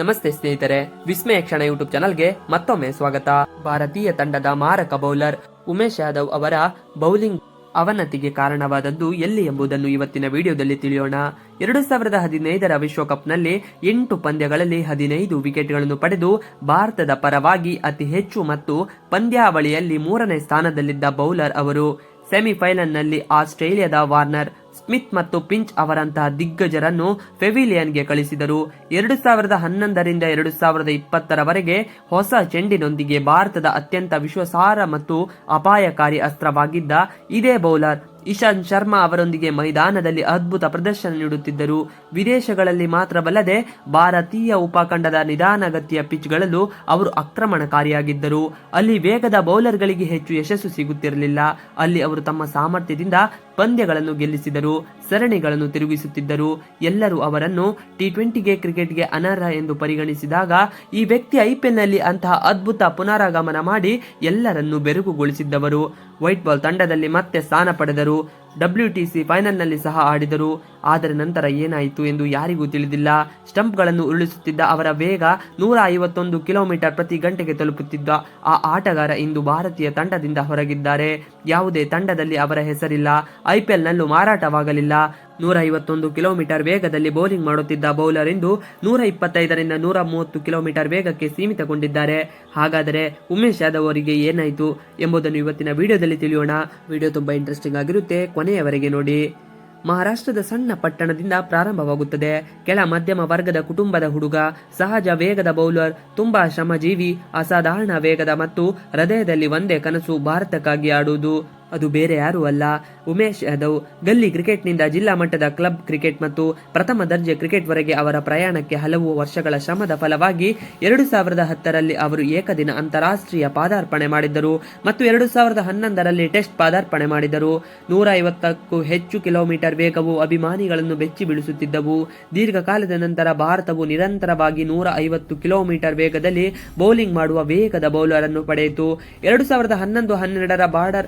ನಮಸ್ತೆ ಸ್ನೇಹಿತರೆ, ವಿಸ್ಮಯ ಕ್ಷಣ ಯೂಟ್ಯೂಬ್ ಚಾನಲ್ಗೆ ಮತ್ತೊಮ್ಮೆ ಸ್ವಾಗತ. ಭಾರತೀಯ ತಂಡದ ಮಾರಕ ಬೌಲರ್ ಉಮೇಶ್ ಯಾದವ್ ಅವರ ಬೌಲಿಂಗ್ ಅವನತಿಗೆ ಕಾರಣವಾದದ್ದು ಎಲ್ಲಿ ಎಂಬುದನ್ನು ಇವತ್ತಿನ ವಿಡಿಯೋದಲ್ಲಿ ತಿಳಿಯೋಣ. ಎರಡು ಸಾವಿರದ ಹದಿನೈದರ ವಿಶ್ವಕಪ್ನಲ್ಲಿ ಎಂಟು ಪಂದ್ಯಗಳಲ್ಲಿ ಹದಿನೈದು ವಿಕೆಟ್ಗಳನ್ನು ಪಡೆದು ಭಾರತದ ಪರವಾಗಿ ಅತಿ ಹೆಚ್ಚು ಮತ್ತು ಪಂದ್ಯಾವಳಿಯಲ್ಲಿ ಮೂರನೇ ಸ್ಥಾನದಲ್ಲಿದ್ದ ಬೌಲರ್ ಅವರು ಸೆಮಿಫೈನಲ್ನಲ್ಲಿ ಆಸ್ಟ್ರೇಲಿಯಾದ ವಾರ್ನರ್ ಸ್ಮಿತ್ ಮತ್ತು ಪಿಂಚ್ ಅವರಂತಹ ದಿಗ್ಗಜರನ್ನು ಪೆವಿಲಿಯನ್ಗೆ ಕಳಿಸಿದರು. ಎರಡು ಸಾವಿರದ ಹನ್ನೊಂದರಿಂದ ಎರಡು ಸಾವಿರದ ಇಪ್ಪತ್ತರವರೆಗೆ ಹೊಸ ಚೆಂಡಿನೊಂದಿಗೆ ಭಾರತದ ಅತ್ಯಂತ ವಿಶ್ವಾಸಾರ್ಹ ಮತ್ತು ಅಪಾಯಕಾರಿ ಅಸ್ತ್ರವಾಗಿದ್ದ ಇದೇ ಬೌಲರ್ ಇಶಾಂತ್ ಶರ್ಮಾ ಅವರೊಂದಿಗೆ ಮೈದಾನದಲ್ಲಿ ಅದ್ಭುತ ಪ್ರದರ್ಶನ ನೀಡುತ್ತಿದ್ದರು. ವಿದೇಶಗಳಲ್ಲಿ ಮಾತ್ರವಲ್ಲದೆ ಭಾರತೀಯ ಉಪಖಂಡದ ನಿಧಾನಗತಿಯ ಪಿಚ್ಗಳಲ್ಲೂ ಅವರು ಆಕ್ರಮಣಕಾರಿಯಾಗಿದ್ದರು. ಅಲ್ಲಿ ವೇಗದ ಬೌಲರ್ಗಳಿಗೆ ಹೆಚ್ಚು ಯಶಸ್ಸು ಸಿಗುತ್ತಿರಲಿಲ್ಲ. ಅಲ್ಲಿ ಅವರು ತಮ್ಮ ಸಾಮರ್ಥ್ಯದಿಂದ ಪಂದ್ಯಗಳನ್ನು ಗೆಲ್ಲಿಸಿದರು. ಸರಣಿಗಳನ್ನು ತಿರುಗಿಸುತ್ತಿದ್ದರು. ಎಲ್ಲರೂ ಅವರನ್ನು ಟಿ ಟ್ವೆಂಟಿಗೆ ಕ್ರಿಕೆಟ್ಗೆ ಅನರ್ಹ ಎಂದು ಪರಿಗಣಿಸಿದಾಗ ಈ ವ್ಯಕ್ತಿ ಐಪಿಎಲ್ನಲ್ಲಿ ಅಂತಹ ಅದ್ಭುತ ಪುನರಾಗಮನ ಮಾಡಿ ಎಲ್ಲರನ್ನು ಬೆರಗುಗೊಳಿಸಿದ್ದವರು. ವೈಟ್ ಬಾಲ್ ತಂಡದಲ್ಲಿ ಮತ್ತೆ ಸ್ಥಾನ ಪಡೆದರು. ಡಬ್ಲ್ಯೂ ಟಿ ಸಿ ಫೈನಲ್ನಲ್ಲಿ ಸಹ ಆಡಿದರು. ಆದರೆ ನಂತರ ಏನಾಯಿತು ಎಂದು ಯಾರಿಗೂ ತಿಳಿದಿಲ್ಲ. ಸ್ಟಂಪ್ಗಳನ್ನು ಉರುಳಿಸುತ್ತಿದ್ದ ಅವರ ವೇಗ ನೂರ ಐವತ್ತೊಂದು ಕಿಲೋಮೀಟರ್ ಪ್ರತಿ ಗಂಟೆಗೆ ತಲುಪುತ್ತಿದ್ದ ಆ ಆಟಗಾರ ಇಂದು ಭಾರತೀಯ ತಂಡದಿಂದ ಹೊರಗಿದ್ದಾರೆ. ಯಾವುದೇ ತಂಡದಲ್ಲಿ ಅವರ ಹೆಸರಿಲ್ಲ. ಐಪಿಎಲ್ನಲ್ಲೂ ಮಾರಾಟವಾಗಲಿಲ್ಲ. ನೂರ ಐವತ್ತೊಂದು ಕಿಲೋಮೀಟರ್ ವೇಗದಲ್ಲಿ ಬೌಲಿಂಗ್ ಮಾಡುತ್ತಿದ್ದ ಬೌಲರ್ ಇಂದು ನೂರ ಇಪ್ಪತ್ತೈದರಿಂದ ನೂರ ಮೂವತ್ತು ಕಿಲೋಮೀಟರ್ ವೇಗಕ್ಕೆ ಸೀಮಿತಗೊಂಡಿದ್ದಾರೆ. ಹಾಗಾದರೆ ಉಮೇಶ್ ಯಾದವ್ ಅವರಿಗೆ ಏನಾಯಿತು ಎಂಬುದನ್ನು ಇವತ್ತಿನ ವಿಡಿಯೋದಲ್ಲಿ ತಿಳಿಯೋಣ. ವಿಡಿಯೋ ತುಂಬಾ ಇಂಟ್ರೆಸ್ಟಿಂಗ್ ಆಗಿರುತ್ತೆ. ಕೊನೆಯವರೆಗೆ ನೋಡಿ. ಮಹಾರಾಷ್ಟ್ರದ ಸಣ್ಣ ಪಟ್ಟಣದಿಂದ ಪ್ರಾರಂಭವಾಗುತ್ತದೆ. ಕೆಳ ಮಧ್ಯಮ ವರ್ಗದ ಕುಟುಂಬದ ಹುಡುಗ, ಸಹಜ ವೇಗದ ಬೌಲರ್, ತುಂಬಾ ಶ್ರಮಜೀವಿ, ಅಸಾಧಾರಣ ವೇಗದ ಮತ್ತು ಹೃದಯದಲ್ಲಿ ಒಂದೇ ಕನಸು ಭಾರತಕ್ಕಾಗಿ ಆಡುವುದು. ಅದು ಬೇರೆ ಯಾರೂ ಅಲ್ಲ. ಉಮೇಶ್ ಯಾದವ್ ಗಲ್ಲಿ ಕ್ರಿಕೆಟ್ನಿಂದ ಜಿಲ್ಲಾ ಮಟ್ಟದ ಕ್ಲಬ್ ಕ್ರಿಕೆಟ್ ಮತ್ತು ಪ್ರಥಮ ದರ್ಜೆ ಕ್ರಿಕೆಟ್ವರೆಗೆ ಅವರ ಪ್ರಯಾಣಕ್ಕೆ ಹಲವು ವರ್ಷಗಳ ಶ್ರಮದ ಫಲವಾಗಿ ಎರಡು ಸಾವಿರದ ಹತ್ತರಲ್ಲಿ ಅವರು ಏಕದಿನ ಅಂತಾರಾಷ್ಟ್ರೀಯ ಪಾದಾರ್ಪಣೆ ಮಾಡಿದ್ದರು ಮತ್ತು ಎರಡು ಸಾವಿರದ ಹನ್ನೊಂದರಲ್ಲಿ ಟೆಸ್ಟ್ ಪಾದಾರ್ಪಣೆ ಮಾಡಿದರು ನೂರ ಐವತ್ತಕ್ಕೂ ಹೆಚ್ಚು ಕಿಲೋಮೀಟರ್ ವೇಗವು ಅಭಿಮಾನಿಗಳನ್ನು ಬೆಚ್ಚಿ ಬೀಳಿಸುತ್ತಿದ್ದವು. ದೀರ್ಘಕಾಲದ ನಂತರ ಭಾರತವು ನಿರಂತರವಾಗಿ ನೂರ ಐವತ್ತು ಕಿಲೋಮೀಟರ್ ವೇಗದಲ್ಲಿ ಬೌಲಿಂಗ್ ಮಾಡುವ ವೇಗದ ಬೌಲರ್ ಅನ್ನು ಪಡೆಯಿತು. ಎರಡು ಸಾವಿರದ ಹನ್ನೊಂದು ಹನ್ನೆರಡರ ಬಾರ್ಡರ್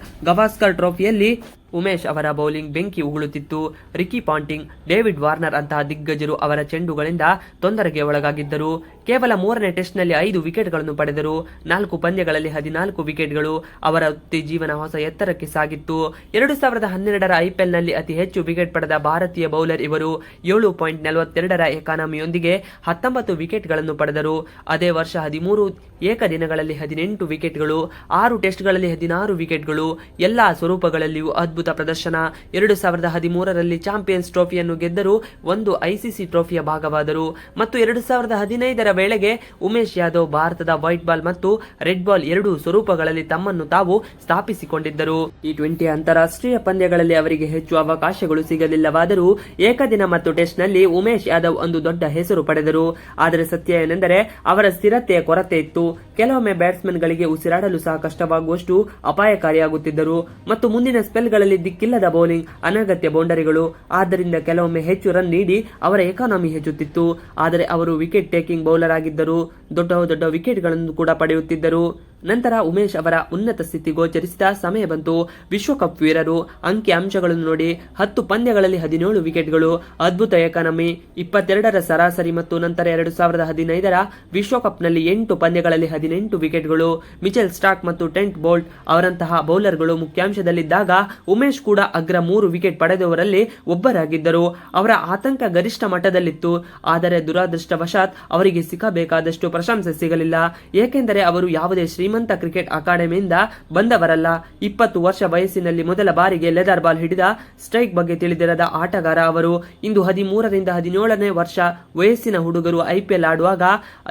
ಗವಾಸ್ಕರ್ ಟ್ರೋಫಿಯಲ್ಲಿ ಉಮೇಶ್ ಅವರ ಬೌಲಿಂಗ್ ಬೆಂಕಿ ಉಗುಳುತ್ತಿತ್ತು. ರಿಕಿ ಪಾಂಟಿಂಗ್, ಡೇವಿಡ್ ವಾರ್ನರ್ ಅಂತಹ ದಿಗ್ಗಜರು ಅವರ ಚೆಂಡುಗಳಿಂದ ತೊಂದರೆಗೆ ಒಳಗಾಗಿದ್ದರು. ಕೇವಲ ಮೂರನೇ ಟೆಸ್ಟ್ನಲ್ಲಿ ಐದು ವಿಕೆಟ್ಗಳನ್ನು ಪಡೆದರು. ನಾಲ್ಕು ಪಂದ್ಯಗಳಲ್ಲಿ ಹದಿನಾಲ್ಕು ವಿಕೆಟ್ಗಳು ಅವರ ವೃತ್ತಿ ಜೀವನ ಹೊಸ ಎತ್ತರಕ್ಕೆ ಸಾಗಿತ್ತು. ಎರಡು ಸಾವಿರದ ಹನ್ನೆರಡರ ಐಪಿಎಲ್ನಲ್ಲಿ ಅತಿ ಹೆಚ್ಚು ವಿಕೆಟ್ ಪಡೆದ ಭಾರತೀಯ ಬೌಲರ್ ಇವರು ಏಳು ಪಾಯಿಂಟ್ ನಲವತ್ತೆರಡರ ಎಕಾನಮಿಯೊಂದಿಗೆ ಹತ್ತೊಂಬತ್ತು ವಿಕೆಟ್ಗಳನ್ನು ಪಡೆದರು. ಅದೇ ವರ್ಷ ಹದಿಮೂರು ಏಕದಿನಗಳಲ್ಲಿ ಹದಿನೆಂಟು ವಿಕೆಟ್ಗಳು, ಆರು ಟೆಸ್ಟ್ಗಳಲ್ಲಿ ಹದಿನಾರು ವಿಕೆಟ್ಗಳು, ಎಲ್ಲಾ ಸ್ವರೂಪಗಳಲ್ಲಿಯೂ ಅದ್ಭುತ ಪ್ರದರ್ಶನ. ಎರಡು ಸಾವಿರದ ಹದಿಮೂರರಲ್ಲಿ ಚಾಂಪಿಯನ್ಸ್ ಟ್ರೋಫಿಯನ್ನು ಗೆದ್ದರು ಒಂದು ಐಸಿಸಿ ಟ್ರೋಫಿಯ ಭಾಗವಾದರು. ಮತ್ತು ಎರಡು ಸಾವಿರದ ಹದಿನೈದರ ವೇಳೆಗೆ ಉಮೇಶ್ ಯಾದವ್ ಭಾರತದ ವೈಟ್ ಬಾಲ್ ಮತ್ತು ರೆಡ್ ಬಾಲ್ ಎರಡೂ ಸ್ವರೂಪಗಳಲ್ಲಿ ತಮ್ಮನ್ನು ತಾವು ಸ್ಥಾಪಿಸಿಕೊಂಡಿದ್ದರು. ಟಿ ಟ್ವೆಂಟಿ ಅಂತಾರಾಷ್ಟ್ರೀಯ ಪಂದ್ಯಗಳಲ್ಲಿ ಅವರಿಗೆ ಹೆಚ್ಚು ಅವಕಾಶಗಳು ಸಿಗಲಿಲ್ಲವಾದರೂ ಏಕದಿನ ಮತ್ತು ಟೆಸ್ಟ್ನಲ್ಲಿ ಉಮೇಶ್ ಯಾದವ್ ಒಂದು ದೊಡ್ಡ ಹೆಸರು ಪಡೆದರು. ಆದರೆ ಸತ್ಯ ಏನೆಂದರೆ ಅವರ ಸ್ಥಿರತೆಯ ಕೊರತೆ ಇತ್ತು. ಕೆಲವೊಮ್ಮೆ ಬ್ಯಾಟ್ಸ್ಮನ್ಗಳಿಗೆ ಉಸಿರಾಡಲು ಸಹ ಕಷ್ಟವಾಗುವಷ್ಟು ಅಪಾಯಕಾರಿಯಾಗುತ್ತಿದ್ದರು. ಮತ್ತು ಮುಂದಿನ ಸ್ಪೆಲ್ಗಳಲ್ಲಿ ದಿಕ್ಕಿಲ್ಲದ ಬೌಲಿಂಗ್, ಅನಗತ್ಯ ಬೌಂಡರಿಗಳು. ಆದ್ದರಿಂದ ಕೆಲವೊಮ್ಮೆ ಹೆಚ್ಚು ರನ್ ನೀಡಿ ಅವರ ಎಕಾನಮಿ ಹೆಚ್ಚುತ್ತಿತ್ತು. ಆದರೆ ಅವರು ವಿಕೆಟ್ ಟೇಕಿಂಗ್ ಬೌಲರ್ ಆಗಿದ್ದರು. ದೊಡ್ಡ ದೊಡ್ಡ ವಿಕೆಟ್ಗಳನ್ನು ಕೂಡ ಪಡೆಯುತ್ತಿದ್ದರು. ನಂತರ ಉಮೇಶ್ ಅವರ ಉನ್ನತ ಸ್ಥಿತಿ ಗೋಚರಿಸಿದ ಸಮಯ ಬಂತು. ವಿಶ್ವಕಪ್ ವೀರರು ಅಂಕಿ ಅಂಶಗಳನ್ನು ನೋಡಿ ಹತ್ತು ಪಂದ್ಯಗಳಲ್ಲಿ ಹದಿನೇಳು ವಿಕೆಟ್ಗಳು. ಅದ್ಭುತ ಎಕಾನಮಿ ಇಪ್ಪತ್ತೆರಡರ ಸರಾಸರಿ ಮತ್ತು ನಂತರ ಎರಡು ಸಾವಿರದ ಹದಿನೈದರ ವಿಶ್ವಕಪ್ನಲ್ಲಿ ಎಂಟು ಪಂದ್ಯಗಳಲ್ಲಿ ಹದಿನೆಂಟು ವಿಕೆಟ್ಗಳು. ಮಿಚೆಲ್ ಸ್ಟಾಕ್ ಮತ್ತು ಟೆಂಟ್ ಬೋಲ್ಟ್ ಅವರಂತಹ ಬೌಲರ್ಗಳು ಮುಖ್ಯಾಂಶದಲ್ಲಿದ್ದಾಗ ಉಮೇಶ್ ಕೂಡ ಅಗ್ರ ಮೂರು ವಿಕೆಟ್ ಪಡೆದವರಲ್ಲಿ ಒಬ್ಬರಾಗಿದ್ದರು. ಅವರ ಆತಂಕ ಗರಿಷ್ಠ ಮಟ್ಟದಲ್ಲಿತ್ತು. ಆದರೆ ದುರಾದೃಷ್ಟವಶಾತ್ ಅವರಿಗೆ ಸಿಕ್ಕಬೇಕಾದಷ್ಟು ಪ್ರಶಂಸೆ ಸಿಗಲಿಲ್ಲ ಏಕೆಂದರೆ ಅವರು ಯಾವುದೇ ಶ್ರೀಮಂತ ಕ್ರಿಕೆಟ್ ಅಕಾಡೆಮಿಯಿಂದ ಬಂದವರಲ್ಲ. ಇಪ್ಪತ್ತು ವರ್ಷ ವಯಸ್ಸಿನಲ್ಲಿ ಮೊದಲ ಬಾರಿಗೆ ಲೆದರ್ ಬಾಲ್ ಹಿಡಿದ ಸ್ಟ್ರೈಕ್ ಬಗ್ಗೆ ತಿಳಿದಿರದ ಆಟಗಾರ ಅವರು ಇಂದು ಹದಿಮೂರರಿಂದ ಹದಿನೇಳನೇ ವರ್ಷ ವಯಸ್ಸಿನ ಹುಡುಗರು ಐಪಿಎಲ್ ಆಡುವಾಗ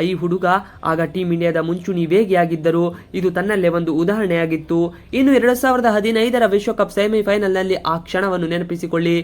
ಈ ಹುಡುಗ ಆಗ ಟೀಂ ಇಂಡಿಯಾದ ಮುಂಚೂಣಿ ವೇಗಿಯಾಗಿದ್ದರು. ಇದು ತನ್ನಲ್ಲೇ ಒಂದು ಉದಾಹರಣೆಯಾಗಿತ್ತು. ಇನ್ನು ಎರಡು ಸಾವಿರದ ಹದಿನೈದರ ವಿಶ್ವಕಪ್ ಸೆಮಿಫೈನಲ್ನಲ್ಲಿ ಆ ಕ್ಷಣವನ್ನು ನೆನಪಿಸಿಕೊಳ್ಳಿ.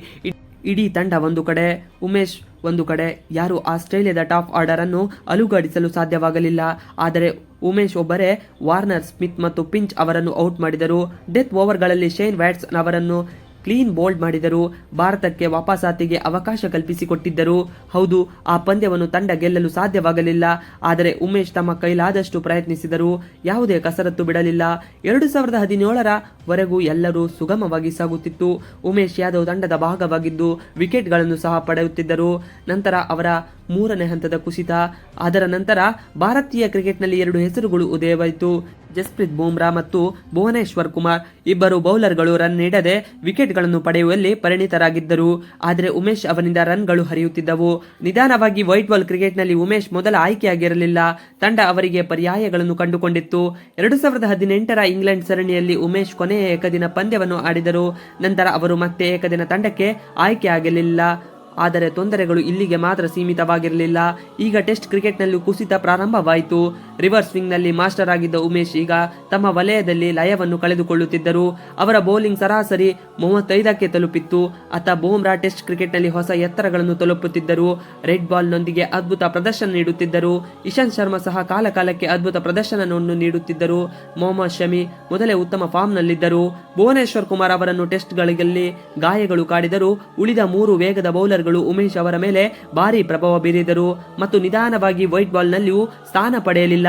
ಇಡೀ ತಂಡ ಒಂದು ಕಡೆ, ಉಮೇಶ್ ಒಂದು ಕಡೆ. ಯಾರು ಆಸ್ಟ್ರೇಲಿಯಾದ ಟಾಪ್ ಆರ್ಡರ್ ಅನ್ನು ಅಲುಗಾಡಿಸಲು ಸಾಧ್ಯವಾಗಲಿಲ್ಲ. ಆದರೆ ಉಮೇಶ್ ಒಬ್ಬರೇ ವಾರ್ನರ್ ಸ್ಮಿತ್ ಮತ್ತು ಪಿಂಚ್ ಅವರನ್ನು ಔಟ್ ಮಾಡಿದರು. ಡೆತ್ ಓವರ್ಗಳಲ್ಲಿ ಶೇನ್ ವ್ಯಾಟ್ಸ್ ಅವರನ್ನು ಕ್ಲೀನ್ ಬೋಲ್ಡ್ ಮಾಡಿದರು ಭಾರತಕ್ಕೆ ವಾಪಸಾತಿಗೆ ಅವಕಾಶ ಕಲ್ಪಿಸಿಕೊಟ್ಟಿದ್ದರು ಹೌದು, ಆ ಪಂದ್ಯವನ್ನು ತಂಡ ಗೆಲ್ಲಲು ಸಾಧ್ಯವಾಗಲಿಲ್ಲ. ಆದರೆ ಉಮೇಶ್ ತಮ್ಮ ಕೈಲಾದಷ್ಟು ಪ್ರಯತ್ನಿಸಿದರು ಯಾವುದೇ ಕಸರತ್ತು ಬಿಡಲಿಲ್ಲ. ಎರಡು ಸಾವಿರದ ಹದಿನೇಳರ ವರೆಗೂ ಎಲ್ಲರೂ ಸುಗಮವಾಗಿ ಸಾಗುತ್ತಿತ್ತು. ಉಮೇಶ್ ಯಾದವ್ ತಂಡದ ಭಾಗವಾಗಿದ್ದು ವಿಕೆಟ್ಗಳನ್ನು ಸಹ ಪಡೆಯುತ್ತಿದ್ದರು. ನಂತರ ಅವರ ಮೂರನೇ ಹಂತದ ಕುಸಿತ. ಅದರ ನಂತರ ಭಾರತೀಯ ಕ್ರಿಕೆಟ್ನಲ್ಲಿ ಎರಡು ಹೆಸರುಗಳು ಉದಯವಾಯಿತು. ಜಸ್ಪ್ರೀತ್ ಬೂಮ್ರಾ ಮತ್ತು ಭುವನೇಶ್ವರ್ ಕುಮಾರ್ ಇಬ್ಬರು ಬೌಲರ್ಗಳು ರನ್ ನೀಡದೆ ವಿಕೆಟ್ಗಳನ್ನು ಪಡೆಯುವಲ್ಲಿ ಪರಿಣಿತರಾಗಿದ್ದರು. ಆದರೆ ಉಮೇಶ್ ಅವರಿಂದ ರನ್ಗಳು ಹರಿಯುತ್ತಿದ್ದವು. ನಿಧಾನವಾಗಿ ವೈಟ್ ಬಾಲ್ ಕ್ರಿಕೆಟ್ನಲ್ಲಿ ಉಮೇಶ್ ಮೊದಲ ಆಯ್ಕೆಯಾಗಿರಲಿಲ್ಲ. ತಂಡ ಅವರಿಗೆ ಪರ್ಯಾಯಗಳನ್ನು ಕಂಡುಕೊಂಡಿತ್ತು. ಎರಡು ಸಾವಿರದ ಹದಿನೆಂಟರ ಇಂಗ್ಲೆಂಡ್ ಸರಣಿಯಲ್ಲಿ ಉಮೇಶ್ ಕೊನೆಯ ಏಕದಿನ ಪಂದ್ಯವನ್ನು ಆಡಿದರು. ನಂತರ ಅವರು ಮತ್ತೆ ಏಕದಿನ ತಂಡಕ್ಕೆ ಆಯ್ಕೆಯಾಗಲಿಲ್ಲ. ಆದರೆ ತೊಂದರೆಗಳು ಇಲ್ಲಿಗೆ ಮಾತ್ರ ಸೀಮಿತವಾಗಿರಲಿಲ್ಲ. ಈಗ ಟೆಸ್ಟ್ ಕ್ರಿಕೆಟ್ನಲ್ಲೂ ಕುಸಿತ ಪ್ರಾರಂಭವಾಯಿತು. ರಿವರ್ಸ್ ಸ್ವಿಂಗ್ನಲ್ಲಿ ಮಾಸ್ಟರ್ ಆಗಿದ್ದ ಉಮೇಶ್ ಈಗ ತಮ್ಮ ವಲಯದಲ್ಲಿ ಲಯವನ್ನು ಕಳೆದುಕೊಳ್ಳುತ್ತಿದ್ದರು. ಅವರ ಬೌಲಿಂಗ್ ಸರಾಸರಿ ಮೂವತ್ತೈದಕ್ಕೆ ತಲುಪಿತ್ತು. ಅತ್ತ ಬೂಮ್ರಾ ಟೆಸ್ಟ್ ಕ್ರಿಕೆಟ್ನಲ್ಲಿ ಹೊಸ ಎತ್ತರಗಳನ್ನು ತಲುಪುತ್ತಿದ್ದರು. ರೆಡ್ ಬಾಲ್ನೊಂದಿಗೆ ಅದ್ಭುತ ಪ್ರದರ್ಶನ ನೀಡುತ್ತಿದ್ದರು. ಇಶಾಂತ್ ಶರ್ಮಾ ಸಹ ಕಾಲಕಾಲಕ್ಕೆ ಅದ್ಭುತ ಪ್ರದರ್ಶನವನ್ನು ನೀಡುತ್ತಿದ್ದರು. ಮೊಹಮ್ಮದ್ ಶಮಿ ಮೊದಲೇ ಉತ್ತಮ ಫಾರ್ಮ್ನಲ್ಲಿದ್ದರು. ಭುವನೇಶ್ವರ್ ಕುಮಾರ್ ಅವರನ್ನು ಟೆಸ್ಟ್ಗಳಲ್ಲಿ ಗಾಯಗಳು ಕಾಡಿದರು. ಉಳಿದ ಮೂರು ವೇಗದ ಬೌಲರ್ಗಳು ಉಮೇಶ್ ಅವರ ಮೇಲೆ ಭಾರಿ ಪ್ರಭಾವ ಬೀರಿದರು ಮತ್ತು ನಿಧಾನವಾಗಿ ವೈಟ್ ಬಾಲ್ನಲ್ಲಿಯೂ ಸ್ಥಾನ ಪಡೆಯಲಿಲ್ಲ.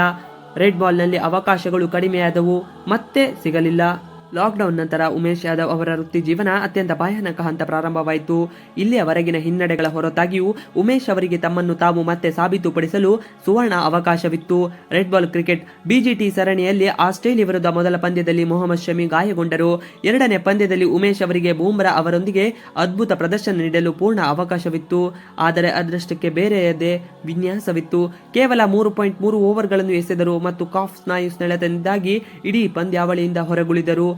ರೆಡ್ ಬಾಲ್ನಲ್ಲಿ ಅವಕಾಶಗಳು ಕಡಿಮೆಯಾದವು, ಮತ್ತೆ ಸಿಗಲಿಲ್ಲ. ಲಾಕ್ಡೌನ್ ನಂತರ ಉಮೇಶ್ ಯಾದವ್ ಅವರ ವೃತ್ತಿ ಜೀವನ ಅತ್ಯಂತ ಭಯಾನಕ ಹಂತ ಪ್ರಾರಂಭವಾಯಿತು. ಇಲ್ಲಿಯವರೆಗಿನ ಹಿನ್ನಡೆಗಳ ಹೊರತಾಗಿಯೂ ಉಮೇಶ್ ಅವರಿಗೆ ತಮ್ಮನ್ನು ತಾವು ಮತ್ತೆ ಸಾಬೀತುಪಡಿಸಲು ಸುವರ್ಣ ಅವಕಾಶವಿತ್ತು. ರೆಡ್ ಬಾಲ್ ಕ್ರಿಕೆಟ್ ಬಿಜಿಟಿ ಸರಣಿಯಲ್ಲಿ ಆಸ್ಟ್ರೇಲಿಯಾ ವಿರುದ್ಧ ಮೊದಲ ಪಂದ್ಯದಲ್ಲಿ ಮೊಹಮ್ಮದ್ ಶಮಿ ಗಾಯಗೊಂಡರು. ಎರಡನೇ ಪಂದ್ಯದಲ್ಲಿ ಉಮೇಶ್ ಅವರಿಗೆ ಬೂಮ್ರಾ ಅವರೊಂದಿಗೆ ಅದ್ಭುತ ಪ್ರದರ್ಶನ ನೀಡಲು ಪೂರ್ಣ ಅವಕಾಶವಿತ್ತು. ಆದರೆ ಅದೃಷ್ಟಕ್ಕೆ ಬೇರೆಯದೇ ವಿನ್ಯಾಸವಿತ್ತು. ಕೇವಲ ಮೂರು ಪಾಯಿಂಟ್ ಮೂರು ಓವರ್ಗಳನ್ನು ಎಸೆದರು ಮತ್ತು ಕಾಫ್ ಸ್ನಾಯು ಸೆಳೆತದಿಂದಾಗಿ ಇಡೀ ಪಂದ್ಯಾವಳಿಯಿಂದ ಹೊರಗುಳಿದರು.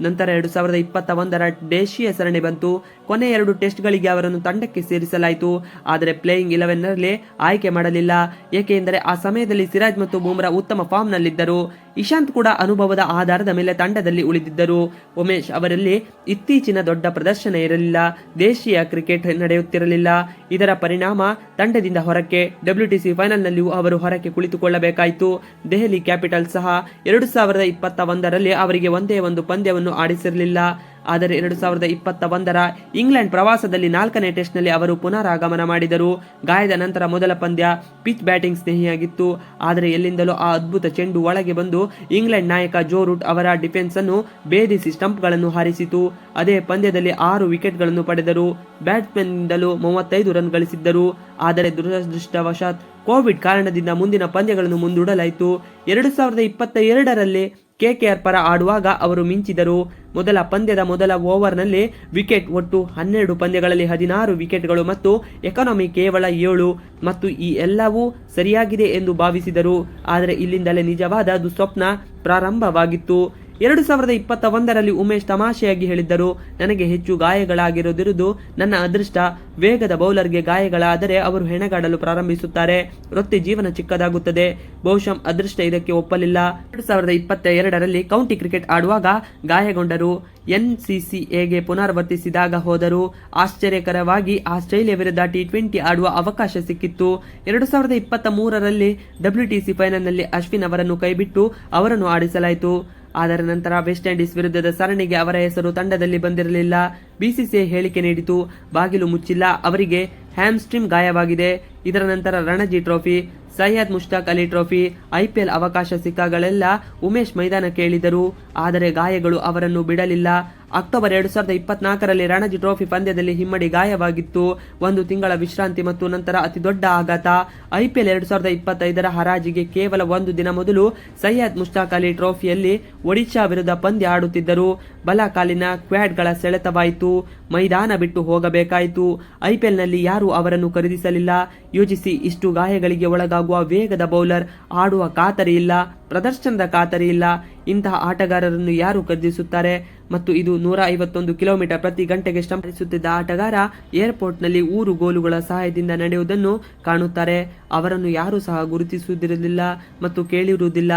ನಂತರ ಎರಡು ಸಾವಿರದ ಇಪ್ಪತ್ತ ಒಂದರ ದೇಶೀಯ ಸರಣಿ ಬಂತು. ಕೊನೆ ಎರಡು ಟೆಸ್ಟ್ಗಳಿಗೆ ಅವರನ್ನು ತಂಡಕ್ಕೆ ಸೇರಿಸಲಾಯಿತು. ಆದರೆ ಪ್ಲೇಯಿಂಗ್ ಇಲೆವೆನ್ನಲ್ಲಿ ಆಯ್ಕೆ ಮಾಡಲಿಲ್ಲ. ಏಕೆಂದರೆ ಆ ಸಮಯದಲ್ಲಿ ಸಿರಾಜ್ ಮತ್ತು ಬೂಮ್ರಾ ಉತ್ತಮ ಫಾರ್ಮ್ನಲ್ಲಿದ್ದರು. ಇಶಾಂತ್ ಕೂಡ ಅನುಭವದ ಆಧಾರದ ಮೇಲೆ ತಂಡದಲ್ಲಿ ಉಳಿದಿದ್ದರು. ಉಮೇಶ್ ಅವರಲ್ಲಿ ಇತ್ತೀಚಿನ ದೊಡ್ಡ ಪ್ರದರ್ಶನ ಇರಲಿಲ್ಲ. ದೇಶೀಯ ಕ್ರಿಕೆಟ್ ನಡೆಯುತ್ತಿರಲಿಲ್ಲ. ಇದರ ಪರಿಣಾಮ ತಂಡದಿಂದ ಹೊರಕ್ಕೆ. ಡಬ್ಲ್ಯೂಟಿಸಿ ಫೈನಲ್ನಲ್ಲಿಯೂ ಅವರು ಹೊರಕ್ಕೆ ಕುಳಿತುಕೊಳ್ಳಬೇಕಾಯಿತು. ದೆಹಲಿ ಕ್ಯಾಪಿಟಲ್ ಸಹ ಎರಡು ಸಾವಿರದ ಇಪ್ಪತ್ತ ಒಂದರಲ್ಲಿ ಅವರಿಗೆ ಒಂದೇ ಒಂದು ಪಂದ್ಯವನ್ನು ಆಡಿಸಿರಲಿಲ್ಲ. ಆದರೆ ಎರಡು ಸಾವಿರದ ಇಪ್ಪತ್ತ ಒಂದರ ಇಂಗ್ಲೆಂಡ್ ಪ್ರವಾಸದಲ್ಲಿ ನಾಲ್ಕನೇ ಟೆಸ್ಟ್ನಲ್ಲಿ ಅವರು ಪುನರಾಗಮನ ಮಾಡಿದರು. ಗಾಯದ ನಂತರ ಮೊದಲ ಪಂದ್ಯ ಪಿಚ್ ಬ್ಯಾಟಿಂಗ್ ಸ್ನೇಹಿಯಾಗಿತ್ತು. ಆದರೆ ಎಲ್ಲಿಂದಲೂ ಆ ಅದ್ಭುತ ಚೆಂಡು ಒಳಗೆ ಬಂದು ಇಂಗ್ಲೆಂಡ್ ನಾಯಕ ಜೋ ರೂಟ್ ಅವರ ಡಿಫೆನ್ಸ್ ಅನ್ನು ಭೇದಿಸಿ ಸ್ಟಂಪ್ಗಳನ್ನು ಹಾರಿಸಿತು. ಅದೇ ಪಂದ್ಯದಲ್ಲಿ ಆರು ವಿಕೆಟ್ಗಳನ್ನು ಪಡೆದರು. ಬ್ಯಾಟ್ಸ್ಮನ್ನಿಂದಲೂ ಮೂವತ್ತೈದು ರನ್ ಗಳಿಸಿದ್ದರು. ಆದರೆ ದುರದೃಷ್ಟವಶಾತ್ ಕೋವಿಡ್ ಕಾರಣದಿಂದ ಮುಂದಿನ ಪಂದ್ಯಗಳನ್ನು ಮುಂದೂಡಲಾಯಿತು. ಎರಡು ಸಾವಿರದ ಇಪ್ಪತ್ತ ಎರಡರಲ್ಲಿ ಕೆಕೆಆರ್ ಪರ ಆಡುವಾಗ ಅವರು ಮಿಂಚಿದರು. ಮೊದಲ ಪಂದ್ಯದ ಮೊದಲ ಓವರ್ನಲ್ಲಿ ವಿಕೆಟ್ ಒಟ್ಟು ಹನ್ನೆರಡು ಪಂದ್ಯಗಳಲ್ಲಿ ಹದಿನಾರು ವಿಕೆಟ್ಗಳು ಮತ್ತು ಎಕಾನಮಿ ಕೇವಲ ಏಳು. ಮತ್ತು ಈ ಎಲ್ಲವೂ ಸರಿಯಾಗಿದೆ ಎಂದು ಭಾವಿಸಿದರು. ಆದರೆ ಇಲ್ಲಿಂದಲೇ ನಿಜವಾದ ದುಸ್ವಪ್ನ ಪ್ರಾರಂಭವಾಗಿತ್ತು. ಎರಡು ಸಾವಿರದ ಇಪ್ಪತ್ತ ಒಂದರಲ್ಲಿ ಉಮೇಶ್ ತಮಾಷೆಯಾಗಿ ಹೇಳಿದ್ದರು, ನನಗೆ ಹೆಚ್ಚು ಗಾಯಗಳಾಗಿರುವುದಿರುವುದು ನನ್ನ ಅದೃಷ್ಟ. ವೇಗದ ಬೌಲರ್ಗೆ ಗಾಯಗಳಾದರೆ ಅವರು ಹೆಣಗಾಡಲು ಪ್ರಾರಂಭಿಸುತ್ತಾರೆ. ವೃತ್ತಿ ಜೀವನ ಚಿಕ್ಕದಾಗುತ್ತದೆ. ಬಹುಶಃ ಅದೃಷ್ಟ ಇದಕ್ಕೆ ಒಪ್ಪಲಿಲ್ಲ. ಎರಡು ಸಾವಿರದ ಇಪ್ಪತ್ತ ಎರಡರಲ್ಲಿ ಕೌಂಟಿ ಕ್ರಿಕೆಟ್ ಆಡುವಾಗ ಗಾಯಗೊಂಡರು. ಎನ್ಸಿಸಿಎಗೆ ಪುನರಾವರ್ತಿಸಿದಾಗ ಹೋದರು. ಆಶ್ಚರ್ಯಕರವಾಗಿ ಆಸ್ಟ್ರೇಲಿಯಾ ವಿರುದ್ಧ ಟಿ ಟ್ವೆಂಟಿ ಆಡುವ ಅವಕಾಶ ಸಿಕ್ಕಿತ್ತು. ಎರಡು ಸಾವಿರದ ಇಪ್ಪತ್ತ ಮೂರರಲ್ಲಿ ಡಬ್ಲ್ಯೂಟಿಸಿ ಫೈನಲ್ನಲ್ಲಿ ಅಶ್ವಿನ್ ಅವರನ್ನು ಕೈಬಿಟ್ಟು ಅವರನ್ನು ಆಡಿಸಲಾಯಿತು. ಅದರ ನಂತರ ವೆಸ್ಟ್ ಇಂಡೀಸ್ ವಿರುದ್ಧದ ಸರಣಿಗೆ ಅವರ ಹೆಸರು ತಂಡದಲ್ಲಿ ಬಂದಿರಲಿಲ್ಲ. ಬಿಸಿಸಿಐ ಹೇಳಿಕೆ ನೀಡಿತು. ಬಾಗಿಲು ಮುಚ್ಚಿಲ್ಲ. ಅವರಿಗೆ ಹ್ಯಾಮ್ಸ್ಟ್ರಿಮ್ ಗಾಯವಾಗಿದೆ. ಇದರ ನಂತರ Ranji trophy, Syed Mushtaq Ali trophy IPL ಅವಕಾಶ ಸಿಕ್ಕಾಗಲೆಲ್ಲ ಉಮೇಶ್ ಮೈದಾನಕ್ಕೆ ಇಳಿದರು. ಆದರೆ ಗಾಯಗಳು ಅವರನ್ನು ಬಿಡಲಿಲ್ಲ. ಅಕ್ಟೋಬರ್ ಎರಡು ಸಾವಿರದ ಇಪ್ಪತ್ನಾಲ್ಕರಲ್ಲಿ ರಣಜಿ ಟ್ರೋಫಿ ಪಂದ್ಯದಲ್ಲಿ ಹಿಮ್ಮಡಿ ಗಾಯವಾಗಿತ್ತು. ಒಂದು ತಿಂಗಳ ವಿಶ್ರಾಂತಿ ಮತ್ತು ನಂತರ ಅತಿ ದೊಡ್ಡ ಆಘಾತ. ಐಪಿಎಲ್ ಎರಡು ಸಾವಿರದ ಇಪ್ಪತ್ತೈದರ ಹರಾಜಿಗೆ ಕೇವಲ ಒಂದು ದಿನ ಮೊದಲು ಸೈಯದ್ ಮುಷ್ತಾಕ್ ಅಲಿ ಟ್ರೋಫಿಯಲ್ಲಿ ಒಡಿಶಾ ವಿರುದ್ಧ ಪಂದ್ಯ ಆಡುತ್ತಿದ್ದರು. ಬಲಕಾಲಿನ ಕ್ವಾಡ್ಗಳ ಸೆಳೆತವಾಯಿತು. ಮೈದಾನ ಬಿಟ್ಟು ಹೋಗಬೇಕಾಯಿತು. ಐಪಿಎಲ್ನಲ್ಲಿ ಯಾರೂ ಅವರನ್ನು ಖರೀದಿಸಲಿಲ್ಲ. ಯೋಜಿಸಿ ಇಷ್ಟು ಗಾಯಗಳಿಗೆ ಒಳಗಾಗುವ ವೇಗದ ಬೌಲರ್ ಆಡುವ ಖಾತರಿ ಇಲ್ಲ ಪ್ರದರ್ಶನದ ಖಾತರಿ ಇಲ್ಲ ಇಂತಹ ಆಟಗಾರರನ್ನು ಯಾರು ಖರೀದಿಸುತ್ತಾರೆ? ಮತ್ತು ಇದು ನೂರ ಐವತ್ತೊಂದು ಕಿಲೋಮೀಟರ್ ಪ್ರತಿ ಗಂಟೆಗೆ ಶ್ರಮಿಸುತ್ತಿದ್ದ ಆಟಗಾರ ಏರ್ಪೋರ್ಟ್ನಲ್ಲಿ ಊರು ಗೋಲುಗಳ ಸಹಾಯದಿಂದ ನಡೆಯುವುದನ್ನು ಕಾಣುತ್ತಾರೆ. ಅವರನ್ನು ಯಾರೂ ಸಹ ಗುರುತಿಸುವುದಿರಲಿಲ್ಲ ಮತ್ತು ಕೇಳಿರುವುದಿಲ್ಲ.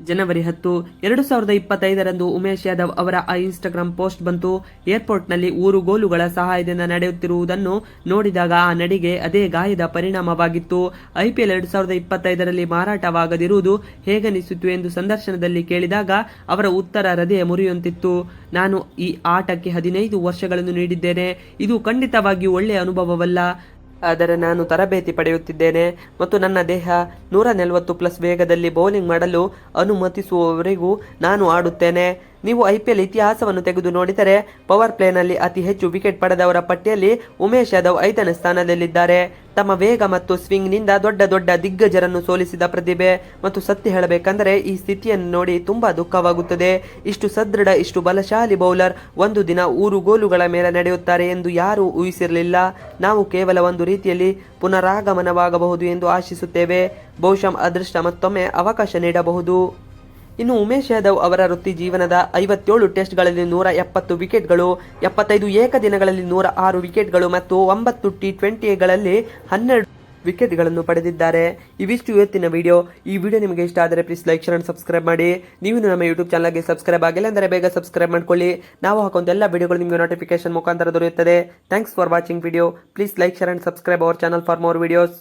ಜನವರಿ ಹತ್ತು, ಎರಡು ಸಾವಿರದ ಇಪ್ಪತ್ತೈದರಂದು ಉಮೇಶ್ ಯಾದವ್ ಅವರ ಆ ಇನ್ಸ್ಟಾಗ್ರಾಮ್ ಪೋಸ್ಟ್ ಬಂತು. ಏರ್ಪೋರ್ಟ್ನಲ್ಲಿ ಊರು ಗೋಲುಗಳ ಸಹಾಯದಿಂದ ನಡೆಯುತ್ತಿರುವುದನ್ನು ನೋಡಿದಾಗ ಆ ನಡಿಗೆ ಅದೇ ಗಾಯದ ಪರಿಣಾಮವಾಗಿತ್ತು. ಐಪಿಎಲ್ ಎರಡು ಸಾವಿರದ ಇಪ್ಪತ್ತೈದರಲ್ಲಿ ಮಾರಾಟವಾಗದಿರುವುದು ಹೇಗನಿಸಿತು ಎಂದು ಸಂದರ್ಶನದಲ್ಲಿ ಕೇಳಿದಾಗ ಅವರ ಉತ್ತರ ಹೃದಯ ಮುರಿಯುವಂತಿತ್ತು. ನಾನು ಈ ಆಟಕ್ಕೆ ಹದಿನೈದು ವರ್ಷಗಳನ್ನು ನೀಡಿದ್ದೇನೆ. ಇದು ಖಂಡಿತವಾಗಿಯೂ ಒಳ್ಳೆಯ ಅನುಭವವಲ್ಲ. ಆದರೆ ನಾನು ತರಬೇತಿ ಪಡೆಯುತ್ತಿದ್ದೇನೆ ಮತ್ತು ನನ್ನ ದೇಹ ನೂರ ನಲವತ್ತು ಪ್ಲಸ್ ವೇಗದಲ್ಲಿ ಬೌಲಿಂಗ್ ಮಾಡಲು ಅನುಮತಿಸುವವರೆಗೂ ನಾನು ಆಡುತ್ತೇನೆ. ನೀವು ಐಪಿಎಲ್ ಇತಿಹಾಸವನ್ನು ತೆಗೆದು ನೋಡಿದರೆ ಪವರ್ ಪ್ಲೇನಲ್ಲಿ ಅತಿ ಹೆಚ್ಚು ವಿಕೆಟ್ ಪಡೆದವರ ಪಟ್ಟಿಯಲ್ಲಿ ಉಮೇಶ್ ಯಾದವ್ ಐದನೇ ಸ್ಥಾನದಲ್ಲಿದ್ದಾರೆ. ತಮ್ಮ ವೇಗ ಮತ್ತು ಸ್ವಿಂಗ್ನಿಂದ ದೊಡ್ಡ ದೊಡ್ಡ ದಿಗ್ಗಜರನ್ನು ಸೋಲಿಸಿದ ಪ್ರತಿಭೆ ಮತ್ತು ಸತ್ಯ ಹೇಳಬೇಕೆಂದರೆ ಈ ಸ್ಥಿತಿಯನ್ನು ನೋಡಿ ತುಂಬಾ ದುಃಖವಾಗುತ್ತದೆ. ಇಷ್ಟು ಸದೃಢ, ಇಷ್ಟು ಬಲಶಾಲಿ ಬೌಲರ್ ಒಂದು ದಿನ ಊರು ಗೋಲುಗಳ ಮೇಲೆ ನಡೆಯುತ್ತಾರೆ ಎಂದು ಯಾರೂ ಊಹಿಸಿರಲಿಲ್ಲ. ನಾವು ಕೇವಲ ಒಂದು ರೀತಿಯಲ್ಲಿ ಪುನರಾಗಮನವಾಗಬಹುದು ಎಂದು ಆಶಿಸುತ್ತೇವೆ. ಬಹುಶಃ ಅದೃಷ್ಟ ಮತ್ತೊಮ್ಮೆ ಅವಕಾಶ ನೀಡಬಹುದು. ಇನ್ನು ಉಮೇಶ್ ಯಾದವ್ ಅವರ ವೃತ್ತಿ ಜೀವನದ ಐವತ್ತೇಳು ಟೆಸ್ಟ್ಗಳಲ್ಲಿ ನೂರ ಎಪ್ಪತ್ತು ವಿಕೆಟ್ಗಳು, ಎಪ್ಪತ್ತೈದು ಏಕದಿನಗಳಲ್ಲಿ ನೂರ ಆರು ವಿಕೆಟ್ಗಳು ಮತ್ತು ಒಂಬತ್ತು ಟಿ ಟ್ವೆಂಟಿಗಳಲ್ಲಿ ಹನ್ನೆರಡು ವಿಕೆಟ್ಗಳನ್ನು ಪಡೆದಿದ್ದಾರೆ. ಇವಿಷ್ಟು ಇವತ್ತಿನ ವಿಡಿಯೋ. ಈ ವಿಡಿಯೋ ನಿಮಗೆ ಇಷ್ಟ ಆದರೆ ಪ್ಲೀಸ್ ಲೈಕ್, ಶೇರ್ ಸಬ್ಸ್ಕ್ರೈಬ್ ಮಾಡಿ. ನೀವು ನಮ್ಮ ಯೂಟ್ಯೂಬ್ ಚಾನಲ್ಗೆ ಸಬ್ಸ್ಕ್ರೈಬ್ ಆಗಿಲ್ಲ ಅಂದರೆ ಬೇಗ ಸಬ್ಸ್ಕ್ರೈಬ್ ಮಾಡ್ಕೊಳ್ಳಿ. ನಾವು ಹಾಕೊಂಡು ಎಲ್ಲ ವಿಡಿಯೋಗಳು ನಿಮಗೆ ನೋಟಿಫಿಕೇಶನ್ ಮುಖಾಂತರ ದೊರೆಯುತ್ತದೆ. Thanks for watching video please like share and subscribe our channel for more videos